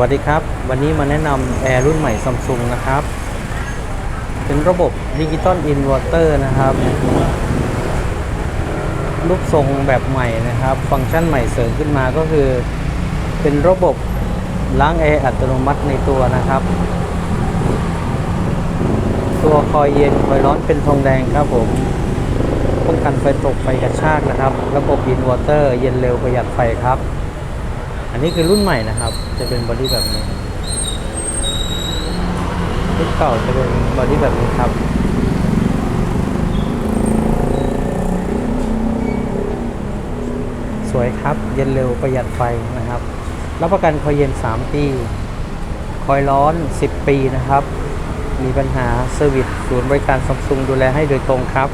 วัสดีครับ วันนี้มาแนะนำแอร์รุ่นใหม่ซัมซุงนะครับ เป็นระบบดิจิตอลอินเวอร์เตอร์นะครับ รูปทรงแบบใหม่นะครับ ฟังก์ชันใหม่เสริมขึ้นมาก็คือ เป็นระบบล้างแอร์อัตโนมัติในตัวนะครับ ตัวคอยเย็นคอยร้อนเป็นทองแดงครับผมป้องกันไฟตกไฟกระชากนะครับ ระบบอินเวอร์เตอร์ เย็นเร็วประหยัดไฟครับ อันนี้คือรุ่นใหม่นะครับ จะเป็นบอดี้แบบนี้รุ่นเก่าจะเป็นบอดี้แบบนี้ครับสวยครับ เย็นเร็วประหยัดไฟนะครับ รับประกันคอยเย็น 3 ปี คอยร้อน 10 ปีนะครับ มีปัญหาเซอร์วิสศูนย์บริการซัมซุงดูแลให้โดยตรงครับ